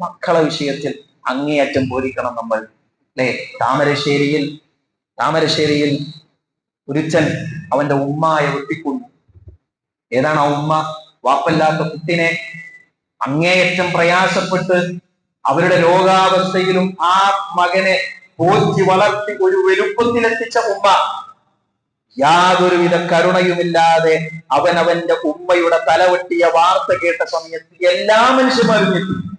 മക്കളെ വിഷയത്തിൽ അങ്ങേയറ്റം പോരിക്കണം നമ്മൾ. അല്ലെ താമരശ്ശേരിയിൽ താമരശ്ശേരിയിൽ ഒരുച്ചൻ അവന്റെ ഉമ്മയെ വെട്ടിക്കൊന്നു. ഏതാണ് ആ ഉമ്മ? വാപ്പല്ലാത്ത കുട്ടിനെ അങ്ങേയറ്റം പ്രയാസപ്പെട്ട് അവരുടെ രോഗാവസ്ഥയിലും ആ മകനെ പോറ്റി വളർത്തി ഒരു വലുപ്പത്തിലെത്തിച്ച ഉമ്മ. യാതൊരുവിധ കരുണയുമില്ലാതെ അവൻ അവന്റെ ഉമ്മയുടെ തലവെട്ടിയ വാർത്ത കേട്ട സമയത്ത് എല്ലാ മനുഷ്യന്മാരും ഞെട്ടി.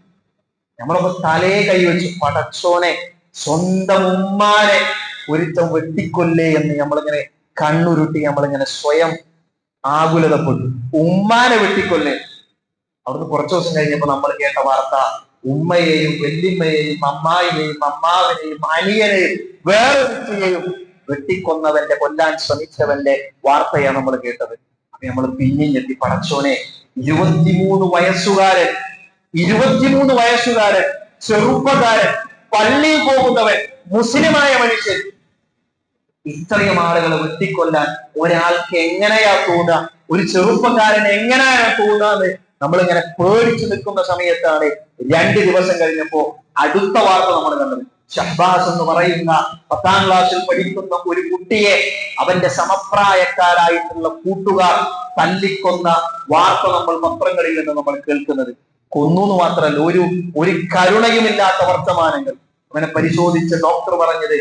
നമ്മളപ്പോ തലേ കൈവച്ചു പടച്ചോനെ സ്വന്തം ഉമ്മാനെ ഒരുത്തം വെട്ടിക്കൊല്ലേ എന്ന് നമ്മളിങ്ങനെ കണ്ണുരുട്ടി നമ്മളിങ്ങനെ സ്വയം ആകുലതപ്പെട്ടു. ഉമ്മാനെ വെട്ടിക്കൊല്ലേ. അവിടുന്ന് കുറച്ചു ദിവസം കഴിഞ്ഞപ്പോ നമ്മൾ കേട്ട വാർത്ത ഉമ്മയെയും വെല്ലിമ്മയെയും അമ്മായിനെയും അമ്മാവിനെയും അനിയനെയും വേറൊരുത്തിയെയും വെട്ടിക്കൊന്നവന്റെ കൊല്ലാൻ ശ്രമിച്ചവന്റെ വാർത്തയാണ് നമ്മൾ കേട്ടത്. അപ്പൊ നമ്മൾ പിന്നെയും ഞെട്ടി പടച്ചോനെ ഇരുപത്തിമൂന്ന് വയസ്സുകാരൻ ഇരുപത്തിമൂന്ന് വയസ്സുകാരൻ ചെറുപ്പക്കാരൻ പള്ളിയിൽ പോകുന്നവൻ മുസ്ലിമായ മനുഷ്യൻ. ഇത്രയും ആളുകളെ വെട്ടിക്കൊല്ലാൻ ഒരാൾക്ക് എങ്ങനെയാ തോന്നുക? ഒരു ചെറുപ്പക്കാരൻ എങ്ങനെയാ തോന്നുന്നത് നമ്മളിങ്ങനെ പേടിച്ചു നിൽക്കുന്ന സമയത്താണ് രണ്ട് ദിവസം കഴിഞ്ഞപ്പോ അടുത്ത വാർത്ത നമ്മൾ കണ്ടത്. ഷഹബാസ് എന്ന് പറയുന്ന പത്താം ക്ലാസ്സിൽ പഠിക്കുന്ന ഒരു കുട്ടിയെ അവന്റെ സമപ്രായക്കാരായിട്ടുള്ള കൂട്ടുകാർ തല്ലിക്കൊന്ന വാർത്ത നമ്മൾ പത്രങ്ങളിൽ നിന്ന് നമ്മൾ കേൾക്കുന്നത്. കൊന്നു എന്ന് മാത്രമല്ല ഒരു ഒരു കരുണയുമില്ലാത്ത വർത്തമാനങ്ങൾ. അവനെ പരിശോധിച്ച ഡോക്ടർ പറഞ്ഞത്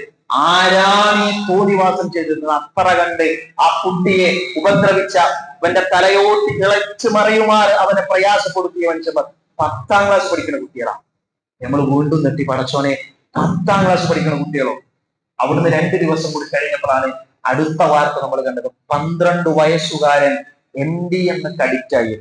ആരാണ് ഈ തോന്നിവാസം ചെയ്തിരുന്നത്? അത്ര കണ്ട് ആ കുട്ടിയെ ഉപദ്രവിച്ച അവന്റെ തലയോട്ടി ഇളച്ചു മറിയുമാർ അവനെ പ്രയാസപ്പെടുത്തിയ മനുഷ്യന്മാർ പത്താം ക്ലാസ് പഠിക്കുന്ന കുട്ടികളാണ്. നമ്മൾ വീണ്ടും നെട്ടി പടച്ചോനെ പത്താം ക്ലാസ് പഠിക്കുന്ന കുട്ടികളോ അവിടുന്ന് രണ്ട് ദിവസം കൂടി കഴിഞ്ഞപ്പോഴാണ് അടുത്ത വാർത്ത നമ്മൾ കണ്ടത്. പന്ത്രണ്ട് വയസ്സുകാരൻ എം ഡി എന്ന് കടിക്റ്റായി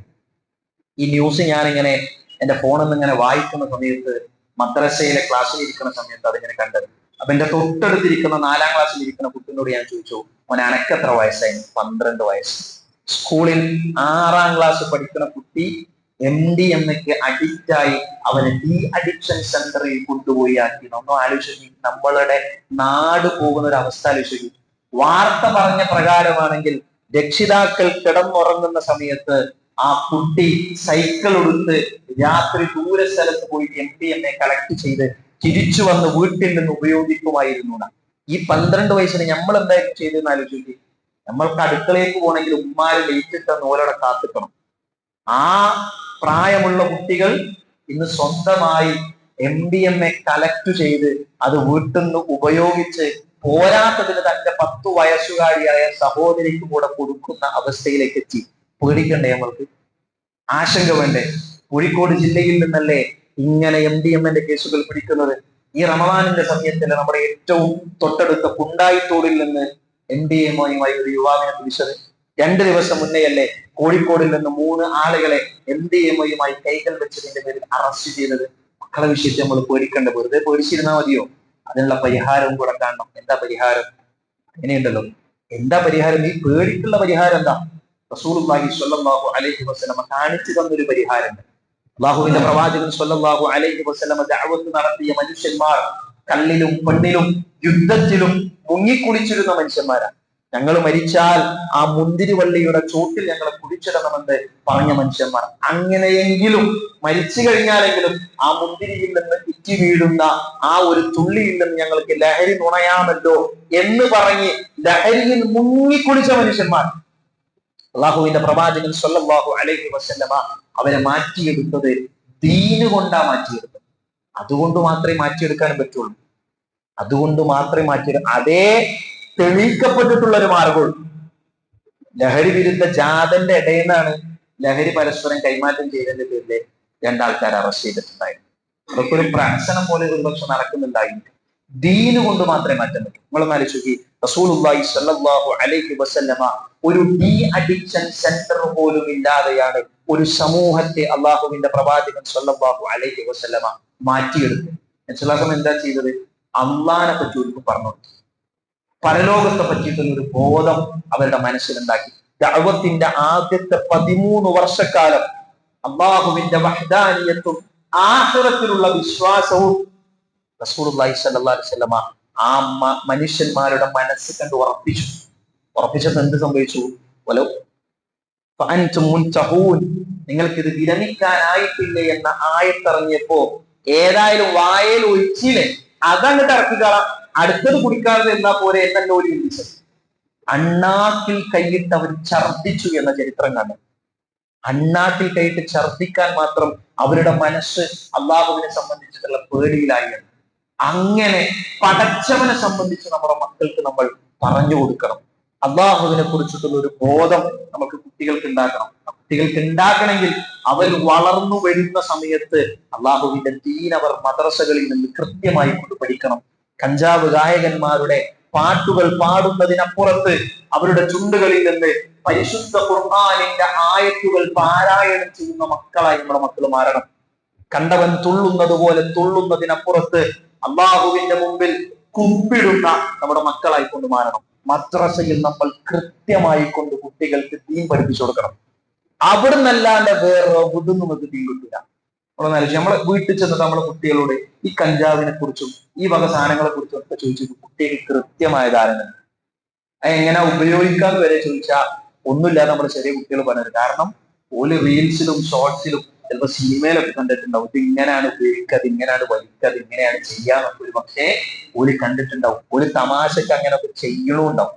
ഈ ന്യൂസ് ഞാനിങ്ങനെ എന്റെ ഫോണിൽ നിന്ന് ഇങ്ങനെ വായിക്കുന്ന സമയത്ത് മദ്രസയിലെ ക്ലാസ്സിൽ ഇരിക്കുന്ന സമയത്ത് അതിങ്ങനെ കണ്ടത്. അപ്പൊ എന്റെ തൊട്ടടുത്തിരിക്കുന്ന നാലാം ക്ലാസ്സിൽ ഇരിക്കുന്ന കുട്ടിനോട് ഞാൻ ചോദിച്ചു മോനെ അനക്കെത്ര വയസ്സായി? പന്ത്രണ്ട് വയസ്സ്. സ്കൂളിൽ ആറാം ക്ലാസ് പഠിക്കുന്ന കുട്ടി എം ഡി എന്നൊക്കെ അഡിക്റ്റ് ആയി അവനെ ഡി അഡിക്ഷൻ സെന്ററിൽ കൊണ്ടുപോയി ആക്കി. ഒന്നും ആലോചിച്ചു നമ്മളുടെ നാട് പോകുന്ന ഒരു അവസ്ഥ ആലോചിച്ചു വാർത്ത പറഞ്ഞ പ്രകാരമാണെങ്കിൽ രക്ഷിതാക്കൾ കിടന്നുറങ്ങുന്ന സമയത്ത് ആ കുട്ടി സൈക്കിൾ എടുത്ത് രാത്രി ദൂര സ്ഥലത്ത് പോയി എം ഡി എന്നെ കളക്ട് ചെയ്ത് തിരിച്ചു വന്ന് വീട്ടിൽ നിന്ന് ഉപയോഗിക്കുമായിരുന്നു ഈ പന്ത്രണ്ട് വയസ്സിന് നമ്മൾ എന്തായാലും ചെയ്തെന്ന് ആലോചിച്ചു നമ്മൾക്ക് അടുക്കളയിലേക്ക് പോകണമെങ്കിൽ ഉമ്മാര് ലേറ്റിട്ട് നൂലോടെ കാത്തിക്കണം. ആ പ്രായമുള്ള കുട്ടികൾ ഇന്ന് സ്വന്തമായി M D M A collect ചെയ്ത് അത് വീട്ടിൽ നിന്ന് ഉപയോഗിച്ച് പോരാത്തതിന് തന്റെ പത്തു വയസ്സുകാരിയായ സഹോദരിക്ക് കൂടെ കൊടുക്കുന്ന അവസ്ഥയിലേക്ക് എത്തി. പേടിക്കണ്ടേ നമ്മൾക്ക്? ആശങ്ക വേണ്ടേ? കോഴിക്കോട് ജില്ലയിൽ നിന്നല്ലേ ഇങ്ങനെ എം ഡി എം എന്റെ കേസുകൾ പിടിക്കുന്നത്? ഈ റമദാനിന്റെ സമയത്തിൽ നമ്മുടെ ഏറ്റവും തൊട്ടടുത്ത കുണ്ടായിത്തോടിൽ നിന്ന് എം ഡി എമ്മുമായി ഒരു യുവാവിനെ പിടിച്ചത്. രണ്ട് ദിവസം മുന്നേയല്ലേ കോഴിക്കോടിൽ നിന്ന് മൂന്ന് ആളുകളെ എം ഡി എമ്മുമായി കൈകൾ വെച്ചതിന്റെ പേരിൽ അറസ്റ്റ് ചെയ്തത്? മക്കളെ വിഷയത്തെ നമ്മൾ പേടിക്കേണ്ട വെറുതെ പേടിച്ചിരുന്നാൽ മതിയോ? അതിനുള്ള പരിഹാരം കൂടെ കാണണം. എന്താ പരിഹാരം? അങ്ങനെയുണ്ടല്ലോ. എന്താ പരിഹാരം? ഈ പേടിക്കുള്ള പരിഹാരം എന്താ? റസൂലുള്ളാഹി സ്വല്ലല്ലാഹു അലൈഹി വസല്ലമ കാണിച്ചു തന്നൊരു പരിഹാരമുണ്ട് അള്ളാഹുവിന്റെ പ്രവാചകൻ സ്വല്ലല്ലാഹു അലൈഹി വസല്ലമ ദഅവത്ത് നടത്തിയ മനുഷ്യന്മാർ കല്ലിലും പെണ്ണിലും യുദ്ധത്തിലും മുങ്ങിക്കുളിച്ചിരുന്ന മനുഷ്യന്മാരാണ് ഞങ്ങൾ മരിച്ചാൽ ആ മുന്തിരിവള്ളിയുടെ ചോട്ടിൽ ഞങ്ങളെ കുടിച്ചിടണമെന്ന് പറഞ്ഞ മനുഷ്യന്മാർ. അങ്ങനെയെങ്കിലും മരിച്ചു കഴിഞ്ഞാലെങ്കിലും ആ മുന്തിരിയിൽ നിന്ന് ഇറ്റി വീഴുന്ന ആ ഒരു തുള്ളിയിൽ നിന്ന് ഞങ്ങൾക്ക് ലഹരി നുണയാമല്ലോ എന്ന് പറഞ്ഞ് ലഹരിയിൽ മുങ്ങി കുടിച്ച മനുഷ്യന്മാർ. അള്ളാഹുവിന്റെ പ്രവാചകൻ സ്വല്ലാഹു അലൈഹി വസല്ലമ അവരെ മാറ്റിയെടുത്തത് ദീന് കൊണ്ടാ മാറ്റിയെടുത്തത്. അതുകൊണ്ട് മാത്രമേ മാറ്റിയെടുക്കാൻ പറ്റുള്ളൂ. അതുകൊണ്ട് മാത്രമേ മാറ്റിയെടുക്കാൻ അതേ തെളിയിക്കപ്പെട്ടിട്ടുള്ള ഒരു മാർഗമുള്ളൂ. ലഹരി വിരുദ്ധ ജാഥന്റെ ഇടയിൽ നിന്നാണ് ലഹരി പരസ്പരം കൈമാറ്റം ചെയ്തതിന്റെ പേരിൽ രണ്ടാൾക്കാർ അറസ്റ്റ് ചെയ്തിട്ടുണ്ടായിരുന്നു അതൊക്കെ ഒരു പ്രഹസനം പോലെ ഒരുപക്ഷെ നടക്കുന്നുണ്ടായിരുന്നു ദീന് കൊണ്ട് മാത്രമേ മാറ്റം പറ്റൂ നമ്മൾ ആലോചിക്കി റസൂലുള്ളാഹി സ്വല്ലല്ലാഹു അലൈഹി വസല്ലമ ഒരു ഡീ അഡിക്ഷൻ സെന്റർ പോലും ഇല്ലാതെയാണ് ഒരു സമൂഹത്തെ അള്ളാഹുവിന്റെ പ്രവാചകൻ സ്വല്ലല്ലാഹു അലൈഹി വസല്ലമ മാറ്റിയെടുത്തു നബിസ്വല്ലാഹു എന്താ ചെയ്തത്? അള്ളാനെ പറ്റി ഒരു പറഞ്ഞു. പരലോകത്തെ പറ്റിയിട്ടുള്ള ഒരു ബോധം അവരുടെ മനസ്സിലുണ്ടാക്കി. ദഅവത്തിന്റെ ആദ്യത്തെ പതിമൂന്ന് വർഷക്കാലം അള്ളാഹുവിന്റെ വഹദാനിയത്തും ആഹ്റത്തിലുള്ള വിശ്വാസവും അലൈഹി വസല്ലമ ആ മനുഷ്യന്മാരുടെ മനസ്സ് കണ്ട് ഉറപ്പിച്ചു. ഉറപ്പിച്ചത് എന്ത് സംഭവിച്ചു? വലോ ഫഅൻതും മുൻതഹൂൻ നിങ്ങൾക്ക് ഇത് വിരമിക്കാനായിട്ടില്ല എന്ന ആയത്തിറങ്ങിയപ്പോ ഏതായാലും വായയിൽ ഒഴിച്ചില്ലേ? അതങ്ങ് ഇറക്കിക്കളാം അടുത്തത് കുടിക്കാതെ എന്നാ പോരെ? എന്നല്ല ഒരു ചിന്തിച്ചത് അണ്ണാക്കിൽ കൈയിട്ട് അവർ ഛർദ്ദിച്ചു എന്ന ചരിത്രം കാണും. അണ്ണാക്കിൽ കൈയിട്ട് ഛർദ്ദിക്കാൻ മാത്രം അവരുടെ മനസ്സ് അള്ളാഹുവിനെ സംബന്ധിച്ചിട്ടുള്ള പേടിയിലായി. അങ്ങനെ പടച്ചവനെ സംബന്ധിച്ച് നമ്മുടെ മക്കൾക്ക് നമ്മൾ പറഞ്ഞു കൊടുക്കണം. അള്ളാഹുവിനെ കുറിച്ചിട്ടുള്ള ഒരു ബോധം നമുക്ക് കുട്ടികൾക്ക് ഉണ്ടാക്കണം. കുട്ടികൾക്ക് ഉണ്ടാക്കണമെങ്കിൽ അവർ വളർന്നു വരുന്ന സമയത്ത് അള്ളാഹുവിന്റെ ദീൻ അവർ മദ്രസകളിൽ നിന്ന് കൃത്യമായി കൊണ്ട് പഠിക്കണം. കഞ്ചാവ് ഗായകന്മാരുടെ പാട്ടുകൾ പാടുന്നതിനപ്പുറത്ത് അവരുടെ ചുണ്ടുകളിൽ നിന്ന് പരിശുദ്ധ ഖുർആാനിന്റെ ആയത്തുകൾ പാരായണം ചെയ്യുന്ന മക്കളായി നമ്മുടെ മക്കൾ മാറണം. കണ്ടവൻ തുള്ളുന്നത് പോലെ തുള്ളുന്നതിനപ്പുറത്ത് അള്ളാഹുവിന്റെ മുമ്പിൽ കുമ്പിടുന്ന നമ്മുടെ മക്കളായി കൊണ്ട് മാറണം. മദ്രസയിൽ നമ്മൾ കൃത്യമായി കൊണ്ട് കുട്ടികൾക്ക് തീം പഠിപ്പിച്ചു കൊടുക്കണം. അവിടുന്നല്ലാണ്ട് വേറെ നമുക്ക് തീ കിട്ടില്ല നമ്മളെ നമ്മൾ വീട്ടിൽ ചെന്നിട്ട് നമ്മളെ കുട്ടികളോട് ഈ കഞ്ചാവിനെ കുറിച്ചും ഈ വക സാധനങ്ങളെ കുറിച്ചും ഒക്കെ ചോദിച്ചു കുട്ടിക്ക് കൃത്യമായ ധാരണ. എങ്ങനെ ഉപയോഗിക്കാന്ന് വരെ ചോദിച്ചാൽ ഒന്നുമില്ലാതെ നമ്മുടെ ചെറിയ കുട്ടികൾ പറഞ്ഞത്. കാരണം ഓൽ റീൽസിലും ഷോർട്സിലും ചിലപ്പോൾ സിനിമയിലൊക്കെ കണ്ടിട്ടുണ്ടാവും. ഇത് ഇങ്ങനെയാണ് ഉപയോഗിക്കുക ഇങ്ങനെയാണ് വലിക്കുക ഇങ്ങനെയാണ് ചെയ്യാന്നൊക്കെ ഒരു പക്ഷേ ഓൽ കണ്ടിട്ടുണ്ടാവും. ഒരു തമാശക്ക് അങ്ങനെയൊക്കെ ചെയ്യണമുണ്ടാവും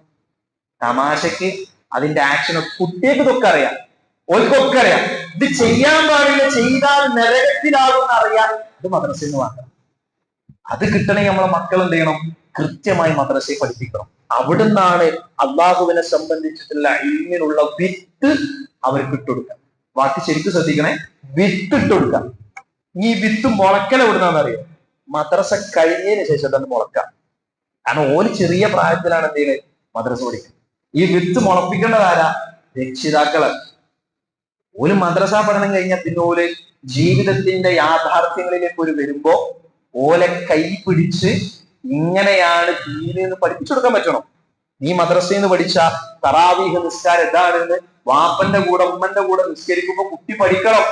തമാശക്ക് അതിന്റെ ആക്ഷനൊക്കെ കുട്ടികൾക്ക് ഇതൊക്കെ അറിയാം. ഓൽക്കൊക്കെ ഇത് ചെയ്യാൻ പാടില്ല ചെയ്താൽ നരകത്തിലാകുമെന്ന് അറിയാം ഇത് മദ്രസയിൽ നിന്ന് അത് കിട്ടണമെങ്കിൽ നമ്മളെ മക്കൾ എന്ത് ചെയ്യണം? കൃത്യമായി മദ്രസയെ പഠിപ്പിക്കണം. അവിടുന്നാണ് അള്ളാഹുവിനെ സംബന്ധിച്ചിട്ടുള്ള ഇൽമിനുള്ള വിത്ത് അവർക്ക് ഇട്ടുകൊടുക്കുക. ബാക്കി ശരിക്കും ശ്രദ്ധിക്കണേ വിത്ത് ഇട്ടുകൊടുക്കുക. ഈ വിത്ത് മുളക്കൽ എവിടുന്നാന്ന് അറിയോ മദ്രസ കഴിഞ്ഞതിന് ശേഷം തന്നെ മുളക്കാം കാരണം ഒരു ചെറിയ പ്രായത്തിലാണ് എന്ത് ചെയ്യുന്നത് മദ്രസ പഠിക്കുന്നത് ഈ വിത്ത് മുളപ്പിക്കേണ്ടതാരാ രക്ഷിതാക്കൾ ഒരു മദ്രസ പഠനം കഴിഞ്ഞ പിന്നെ ജീവിതത്തിന്റെ യാഥാർത്ഥ്യങ്ങളിലേക്ക് ഒരു വരുമ്പോ ഓലെ കൈ പിടിച്ച് ഇങ്ങനെയാണ് ദീനെന്ന് പഠിപ്പിച്ചു കൊടുക്കാൻ പറ്റണം? നീ മദ്രസയിൽ നിന്ന് പഠിച്ച തറാവീഹ് നിസ്കാരം എന്താണെന്ന് വാപ്പന്റെ കൂടെ ഉമ്മന്റെ കൂടെ നിസ്കരിക്കുമ്പോ കുട്ടി പഠിക്കണം.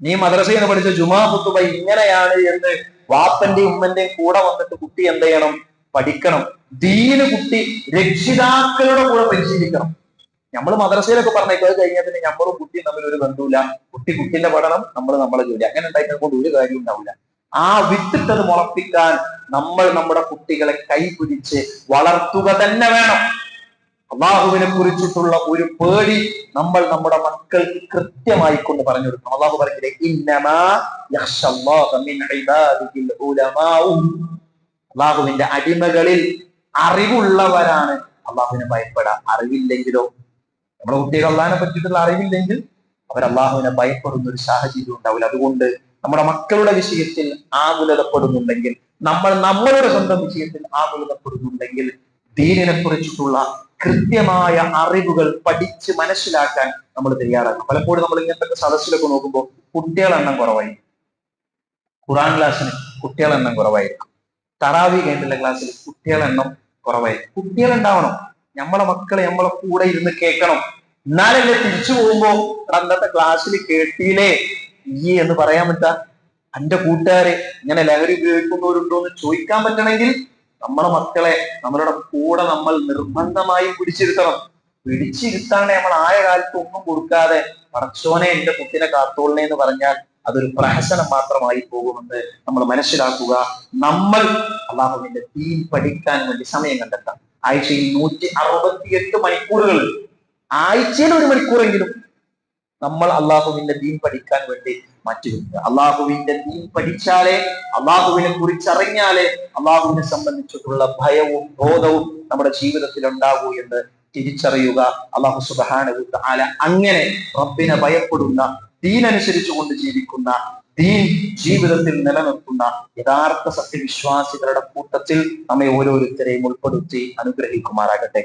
നീ മദ്രസയിൽ നിന്ന് പഠിച്ച ജുമാ കുത്തുബ ഇങ്ങനെയാണ് എന്ന് വാപ്പന്റെയും ഉമ്മന്റെയും കൂടെ വന്നിട്ട് കുട്ടി എന്ത് ചെയ്യണം? പഠിക്കണം. ദീന് കുട്ടി രക്ഷിതാക്കളുടെ കൂടെ പരിശീലിക്കണം. നമ്മൾ മദ്രസയിലൊക്കെ പറഞ്ഞേക്കും അത് കഴിഞ്ഞാൽ പിന്നെ നമ്മളും കുട്ടിയും തമ്മിൽ ഒരു ബന്ധമില്ല കുട്ടി കുട്ടിന്റെ പഠനം നമ്മൾ നമ്മളെ ജോലി. അങ്ങനെ ഉണ്ടായിട്ട് കൊണ്ട് ഒരു കാര്യം ഉണ്ടാവില്ല. ആ വിത്തിട്ടത് മുളപ്പിക്കാൻ നമ്മൾ നമ്മുടെ കുട്ടികളെ കൈപിടിച്ച് വളർത്തുക തന്നെ വേണം. അള്ളാഹുവിനെ കുറിച്ചിട്ടുള്ള ഒരു പേടി നമ്മൾ നമ്മുടെ മക്കൾക്ക് കൃത്യമായി കൊണ്ട് പറഞ്ഞു കൊടുക്കണം അള്ളാഹു പറഞ്ഞില്ലേ അള്ളാഹുവിന്റെ അടിമകളിൽ അറിവുള്ളവരാണ്. അള്ളാഹുവിനെ ഭയപ്പെടാം. അറിവില്ലെങ്കിലോ നമ്മുടെ കുട്ടികൾ അള്ളഹാനെ പറ്റിയിട്ടുള്ള അറിവില്ലെങ്കിൽ അവർ അള്ളാഹുവിനെ ഭയപ്പെടുന്ന ഒരു സാഹചര്യം ഉണ്ടാവില്ല. അതുകൊണ്ട് നമ്മുടെ മക്കളുടെ വിഷയത്തിൽ ആകുലതപ്പെടുന്നുണ്ടെങ്കിൽ നമ്മൾ നമ്മളുടെ സ്വന്തം വിഷയത്തിൽ ആകുലതപ്പെടുന്നുണ്ടെങ്കിൽ ദീനിനെ കുറിച്ചിട്ടുള്ള കൃത്യമായ അറിവുകൾ പഠിച്ച് മനസ്സിലാക്കാൻ നമ്മൾ തയ്യാറാക്കണം പലപ്പോഴും നമ്മൾ ഇങ്ങനത്തെ സദസ്സിലൊക്കെ നോക്കുമ്പോൾ കുട്ടികളുടെ എണ്ണം കുറവായി ഖുറാൻ ക്ലാസ്സിന് കുട്ടികളുടെ എണ്ണം കുറവായിരിക്കും. തറാവി കഴിഞ്ഞിട്ടുള്ള ക്ലാസ്സിൽ കുട്ടികളുടെ എണ്ണം കുറവായിരിക്കും. കുട്ടികൾ ഉണ്ടാവണം നമ്മളെ മക്കളെ നമ്മളെ കൂടെ ഇരുന്ന് കേൾക്കണം. എന്നാലല്ലേ തിരിച്ചു പോകുമ്പോ "എടാ, അന്നത്തെ ക്ലാസ്സിൽ കേട്ടീലേ? ഈ എന്ന് പറയാൻ പറ്റാ. എന്റെ കൂട്ടുകാരെ ഇങ്ങനെ ലഹരി ഉപയോഗിക്കുന്നവരുണ്ടോ എന്ന് ചോദിക്കാൻ പറ്റണമെങ്കിൽ നമ്മളെ മക്കളെ നമ്മളുടെ കൂടെ നമ്മൾ നിർബന്ധമായി പിടിച്ചിരുത്തണം. പിടിച്ചിരുത്താണ്ട് നമ്മൾ ആയ കാലത്ത് ഒന്നും കൊടുക്കാതെ പടച്ചോനെ എന്റെ കുട്ടിനെ കാത്തോളനെ എന്ന് പറഞ്ഞാൽ അതൊരു പ്രഹസനം മാത്രമായി പോകുമെന്ന് നമ്മൾ മനസ്സിലാക്കുക. നമ്മൾ അള്ളാഹുവിന്റെ തീം പഠിക്കാൻ വേണ്ടി സമയം കണ്ടെത്താം. ആഴ്ചയിൽ നൂറ്റി അറുപത്തിയെട്ട് മണിക്കൂറുകൾ. ആഴ്ചയിൽ ഒരു മണിക്കൂറെങ്കിലും നമ്മൾ അള്ളാഹുവിന്റെ ദീൻ പഠിക്കാൻ വേണ്ടി മാറ്റിവെക്കുക. അള്ളാഹുവിന്റെ ദീൻ പഠിച്ചാലേ അള്ളാഹുവിനെ കുറിച്ചറിഞ്ഞാലേ അള്ളാഹുവിനെ സംബന്ധിച്ചിട്ടുള്ള ഭയവും ബോധവും നമ്മുടെ ജീവിതത്തിൽ ഉണ്ടാകൂ എന്ന് തിരിച്ചറിയുക. അള്ളാഹു സുബാന അങ്ങനെ റബ്ബിനെ ഭയപ്പെടുന്ന ദീൻ അനുസരിച്ചുകൊണ്ട് ജീവിക്കുന്ന ദീൻ ജീവിതത്തിൽ നിലനിർത്തുന്ന യഥാർത്ഥ സത്യവിശ്വാസികളുടെ കൂട്ടത്തിൽ നമ്മെ ഓരോരുത്തരെയും ഉൾപ്പെടുത്തി അനുഗ്രഹിക്കുമാറാകട്ടെ.